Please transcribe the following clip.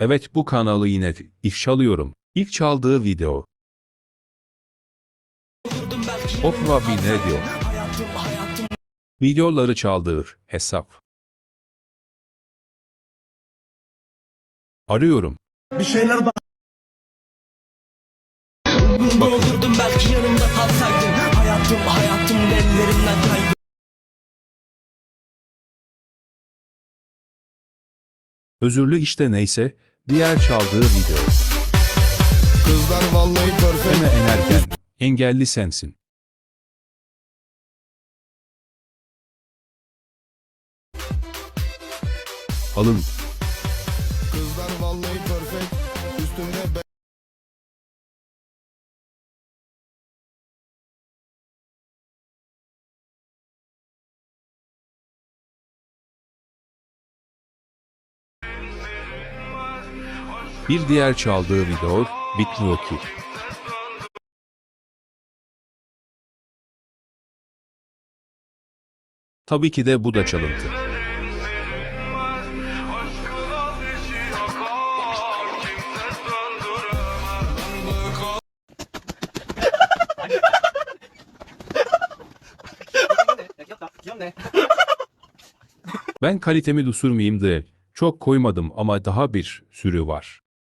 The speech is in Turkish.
Evet bu kanalı yine ifşalıyorum. İlk çaldığı video. Opera bir ne diyor? Videoları çaldığı hesap. Arıyorum. Bir şeyler bak. Doldurdum belki yanımda kalsaydın Hayatım hayatım ellerimden kaydı Özürlü işte neyse, diğer çaldığı video. Kızlar vallahi. Deme enerken, engelli sensin. Alın, Kızlar vallahi perfect. Bir diğer çaldığı video, bitmiyor ki. Tabii ki de bu da çalıntı. Ben kalitemi düşürmeyeyim de çok koymadım ama daha bir sürü var.